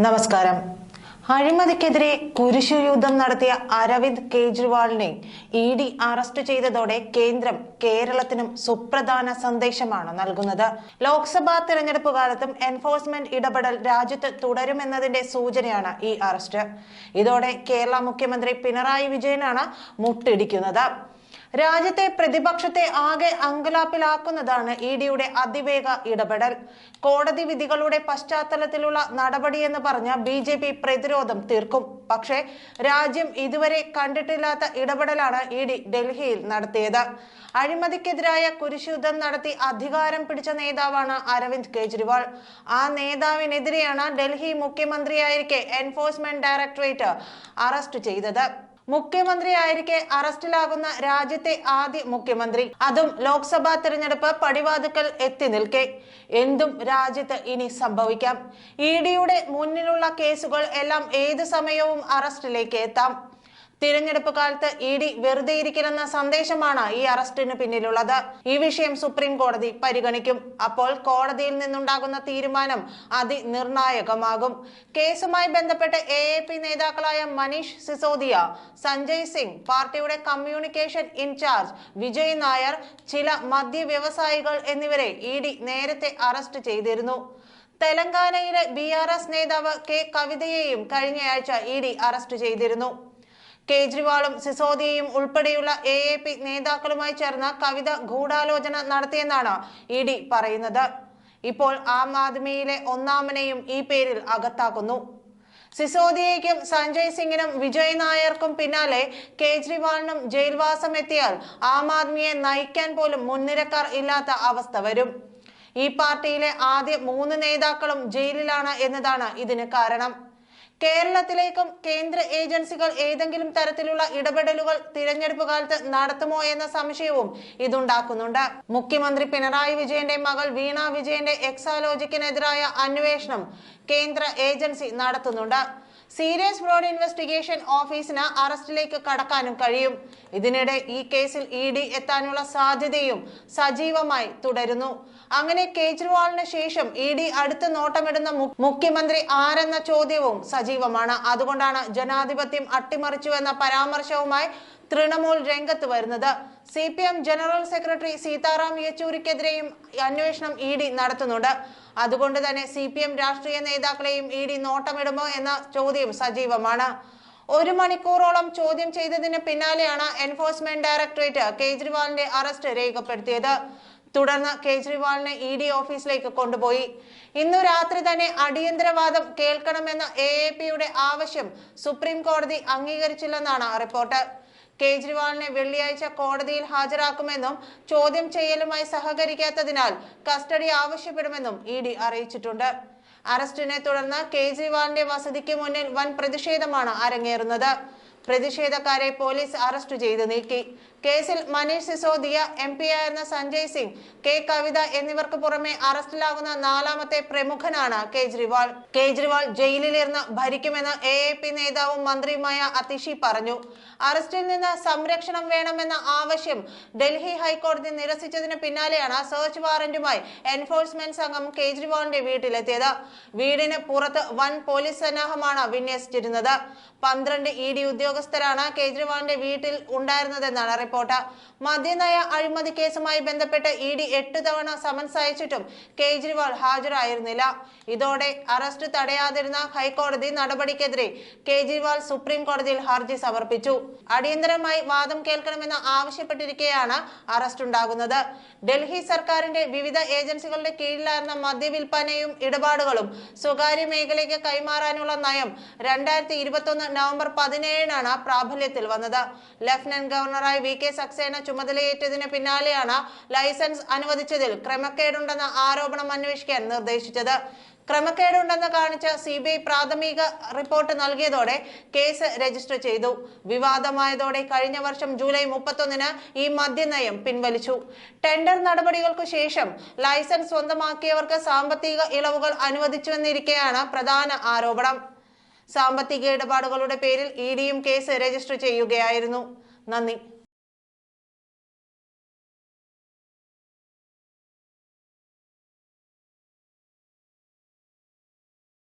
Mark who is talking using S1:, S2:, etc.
S1: നമസ്കാരം. അഴിമതിക്കെതിരെ കുരിശു യുദ്ധം നടത്തിയ അരവിന്ദ് കെജ്രിവാളിനെ ഇ ഡി അറസ്റ്റ് ചെയ്തതോടെ കേന്ദ്രം കേരളത്തിനും സുപ്രധാന സന്ദേശമാണ് നൽകുന്നത്. ലോക്സഭാ തെരഞ്ഞെടുപ്പ് കാലത്തും എൻഫോഴ്സ്മെന്റ് ഇടപെടൽ രാജ്യത്ത് തുടരുമെന്നതിന്റെ സൂചനയാണ് ഈ അറസ്റ്റ്. ഇതോടെ കേരള മുഖ്യമന്ത്രി പിണറായി വിജയനാണ് മുട്ടിടിക്കുന്നത്. രാജ്യത്തെ പ്രതിപക്ഷത്തെ ആകെ അങ്കലാപ്പിലാക്കുന്നതാണ് ഇ ഡിയുടെ അതിവേഗ ഇടപെടൽ. കോടതി വിധികളുടെ പശ്ചാത്തലത്തിലുള്ള നടപടിയെന്ന് പറഞ്ഞ ബി ജെ പി പ്രതിരോധം തീർക്കും. പക്ഷേ രാജ്യം ഇതുവരെ കണ്ടിട്ടില്ലാത്ത ഇടപെടലാണ് ഇ ഡി ഡൽഹിയിൽ നടത്തിയത്. അഴിമതിക്കെതിരായ കുരിശുദ്ധം നടത്തി അധികാരം പിടിച്ച നേതാവാണ് അരവിന്ദ് കെജ്രിവാൾ. ആ നേതാവിനെതിരെയാണ് ഡൽഹി മുഖ്യമന്ത്രിയായിരിക്കെ എൻഫോഴ്സ്മെന്റ് ഡയറക്ടറേറ്റ് അറസ്റ്റ് ചെയ്തത്. മുഖ്യമന്ത്രിയായിരിക്കെ അറസ്റ്റിലാകുന്ന രാജ്യത്തെ ആദ്യ മുഖ്യമന്ത്രി. അതും ലോക്സഭാ തെരഞ്ഞെടുപ്പ് പടിവാതുക്കൽ എത്തി നിൽക്കെ. എന്തും രാജ്യത്ത് ഇനി സംഭവിക്കാം. ഇ ഡിയുടെ മുന്നിലുള്ള കേസുകൾ എല്ലാം ഏത് സമയവും അറസ്റ്റിലേക്ക് എത്താം. തിരഞ്ഞെടുപ്പ് കാലത്ത് ഇ ഡി വെറുതെ ഇരിക്കില്ലെന്ന സന്ദേശമാണ് ഈ അറസ്റ്റിന് പിന്നിലുള്ളത്. ഈ വിഷയം സുപ്രീം കോടതി പരിഗണിക്കും. അപ്പോൾ കോടതിയിൽ നിന്നുണ്ടാകുന്ന തീരുമാനം അതിനിർണായകമാകും. കേസുമായി ബന്ധപ്പെട്ട് എ എ പി നേതാക്കളായ മനീഷ് സിസോദിയ സഞ്ജയ് സിംഗ് പാർട്ടിയുടെ കമ്മ്യൂണിക്കേഷൻ ഇൻചാർജ് വിജയ് നായർ ചില മദ്യ വ്യവസായികൾ എന്നിവരെ ഇ ഡി നേരത്തെ അറസ്റ്റ് ചെയ്തിരുന്നു. തെലങ്കാനയിലെ ബി ആർ എസ് നേതാവ് കെ കവിതയെയും കഴിഞ്ഞയാഴ്ച ഇ ഡി അറസ്റ്റ് ചെയ്തിരുന്നു. കേജ്രിവാളും സിസോദിയയും ഉൾപ്പെടെയുള്ള എ എ പി നേതാക്കളുമായി ചേർന്ന കവിത ഗൂഢാലോചന നടത്തിയെന്നാണ് ഇ ഡി പറയുന്നത്. ഇപ്പോൾ ആം ആദ്മിയിലെ ഒന്നാമനെയും ഈ പേരിൽ അകത്താക്കുന്നു. സിസോദിയയ്ക്കും സഞ്ജയ് സിംഗിനും വിജയ് നായർക്കും പിന്നാലെ കേജ്രിവാളിനും ജയിൽവാസം എത്തിയാൽ ആം ആദ്മിയെ നയിക്കാൻ പോലും മുൻനിരക്കാർ ഇല്ലാത്ത അവസ്ഥ വരും. ഈ പാർട്ടിയിലെ ആദ്യ മൂന്ന് നേതാക്കളും ജയിലിലാണ് എന്നതാണ് ഇതിന് കാരണം. കേരളത്തിലേക്കും കേന്ദ്ര ഏജൻസികൾ ഏതെങ്കിലും തരത്തിലുള്ള ഇടപെടലുകൾ തിരഞ്ഞെടുപ്പ് കാലത്ത് നടത്തുമോ എന്ന സംശയവും ഇതുണ്ടാക്കുന്നുണ്ട്. മുഖ്യമന്ത്രി പിണറായി വിജയന്റെ മകൾ വീണ വിജയന്റെ എക്സാലോജിക്കിനെതിരായ അന്വേഷണം കേന്ദ്ര ഏജൻസി നടത്തുന്നുണ്ട്. സീരിയസ് ഫ്രോഡ് ഇൻവെസ്റ്റിഗേഷൻ ഓഫീസിന് അറസ്റ്റിലേക്ക് കടക്കാനും കഴിയും. ഇതിനിടെ ഈ കേസിൽ ഇ ഡി എത്താനുള്ള സാധ്യതയും സജീവമായി തുടരുന്നു. അങ്ങനെ കേജ്രിവാളിന് ശേഷം ഇ ഡി അടുത്ത് നോട്ടമിടുന്ന മുഖ്യമന്ത്രി ആരെന്ന ചോദ്യവും സജീവമാണ്. അതുകൊണ്ടാണ് ജനാധിപത്യം അട്ടിമറിച്ചുവെന്ന പരാമർശവുമായി തൃണമൂൽ രംഗത്ത് വരുന്നത്. C P M general secretary Sitaram യെച്ചൂരിക്കെതിരെയും അന്വേഷണം ഇ ഡി നടത്തുന്നുണ്ട്. അതുകൊണ്ട് തന്നെ സി പി എം രാഷ്ട്രീയ നേതാക്കളെയും ഇ ഡി നോട്ടമിടുമോ എന്ന ചോദ്യം സജീവമാണ്. ഒരു മണിക്കൂറോളം ചോദ്യം ചെയ്തതിന് പിന്നാലെയാണ് എൻഫോഴ്സ്മെന്റ് ഡയറക്ടറേറ്റ് കേജ്രിവാളിന്റെ അറസ്റ്റ് രേഖപ്പെടുത്തിയത്. തുടർന്ന് കേജ്രിവാളിനെ ഇ ഡി ഓഫീസിലേക്ക് കൊണ്ടുപോയി. ഇന്നു രാത്രി തന്നെ അടിയന്തരവാദം കേൾക്കണമെന്ന എ എ പിയുടെ ആവശ്യം സുപ്രീം കോടതി അംഗീകരിച്ചില്ലെന്നാണ് റിപ്പോർട്ട്. കേജ്രിവാളിനെ വെള്ളിയാഴ്ച കോടതിയിൽ ഹാജരാക്കുമെന്നും ചോദ്യം ചെയ്യലുമായി സഹകരിക്കാത്തതിനാൽ കസ്റ്റഡി ആവശ്യപ്പെടുമെന്നും ഇ ഡി അറിയിച്ചിട്ടുണ്ട്. അറസ്റ്റിനെ തുടർന്ന് കേജ്രിവാളിന്റെ വസതിക്ക് മുന്നിൽ വൻ പ്രതിഷേധമാണ് അരങ്ങേറുന്നത്. പ്രതിഷേധക്കാരെ പോലീസ് അറസ്റ്റ് ചെയ്ത് നീക്കി. കേസിൽ മനീഷ് സിസോദിയ എം പി ആയിരുന്ന സഞ്ജയ് സിംഗ് കെ കവിത എന്നിവർക്ക് പുറമെ അറസ്റ്റിലാകുന്ന നാലാമത്തെ പ്രമുഖനാണ് കേജ്രിവാൾ. കേജ്രിവാൾ ജയിലിലിരുന്ന് ഭരിക്കുമെന്ന് എ എ പി നേതാവും മന്ത്രിയുമായ അതിഷി പറഞ്ഞു. അറസ്റ്റിൽ നിന്ന് സംരക്ഷണം വേണമെന്ന ആവശ്യം ഡൽഹി ഹൈക്കോടതി നിരസിച്ചതിന് പിന്നാലെയാണ് സെർച്ച് വാറന്റുമായി എൻഫോഴ്സ്മെന്റ് സംഘം കേജ്രിവാളിന്റെ വീട്ടിലെത്തിയത്. വീടിന് പുറത്ത് വൻ പോലീസ് സന്നാഹമാണ് വിന്യസിച്ചിരുന്നത്. പന്ത്രണ്ട് ഇ ഡി ഉദ്യോഗസ്ഥരാണ് കേജ്രിവാളിന്റെ വീട്ടിൽ ഉണ്ടായിരുന്നതെന്നാണ് റിപ്പോർട്ട് മദ്യനയ അഴിമതി കേസുമായി ബന്ധപ്പെട്ട് ഇ ഡി എട്ട് തവണ സമൻസ് അയച്ചിട്ടും കേജ്രിവാൾ ഹാജരായിരുന്നില്ല. ഇതോടെ അറസ്റ്റ് തടയാതിരുന്ന ഹൈക്കോടതി നടപടിക്കെതിരെ കേജ്രിവാൾ സുപ്രീം കോടതിയിൽ ഹർജി സമർപ്പിച്ചു. അടിയന്തരമായി വാദം കേൾക്കണമെന്ന് ആവശ്യപ്പെട്ടിരിക്കെയാണ് അറസ്റ്റ് ഉണ്ടാകുന്നത്. ഡൽഹി സർക്കാരിന്റെ വിവിധ ഏജൻസികളുടെ കീഴിലായിരുന്ന മദ്യവിൽപ്പനയും ഇടപാടുകളും സ്വകാര്യ മേഖലയ്ക്ക് കൈമാറാനുള്ള നയം രണ്ടായിരത്തി ഇരുപത്തൊന്ന് നവംബർ പതിനേഴിനാണ് പ്രാബല്യത്തിൽ വന്നത്. ലഫ്റ്റനന്റ് ഗവർണറായി വി കെ സക്സേന ചുമതലയേറ്റതിന് പിന്നാലെയാണ് ലൈസൻസ് അനുവദിച്ചതിൽ ക്രമക്കേടുണ്ടെന്ന ആരോപണം അന്വേഷിക്കാൻ നിർദ്ദേശിച്ചത്. ക്രമക്കേടുണ്ടെന്ന് കാണിച്ച് സി ബി ഐ പ്രാഥമിക റിപ്പോർട്ട് നൽകിയതോടെ കേസ് രജിസ്റ്റർ ചെയ്തു. വിവാദമായതോടെ കഴിഞ്ഞ വർഷം ജൂലൈ മുപ്പത്തൊന്നിന് ഈ മദ്യനയം പിൻവലിച്ചു. ടെൻഡർ നടപടികൾക്കു ശേഷം ലൈസൻസ് സ്വന്തമാക്കിയവർക്ക് സാമ്പത്തിക ഇളവുകൾ അനുവദിച്ചുവെന്നിരിക്കെയാണ് പ്രധാന ആരോപണം. സാമ്പത്തിക ഇടപാടുകളുടെ പേരിൽ ഇ ഡിയും കേസ് രജിസ്റ്റർ ചെയ്യുകയായിരുന്നു. നന്ദി.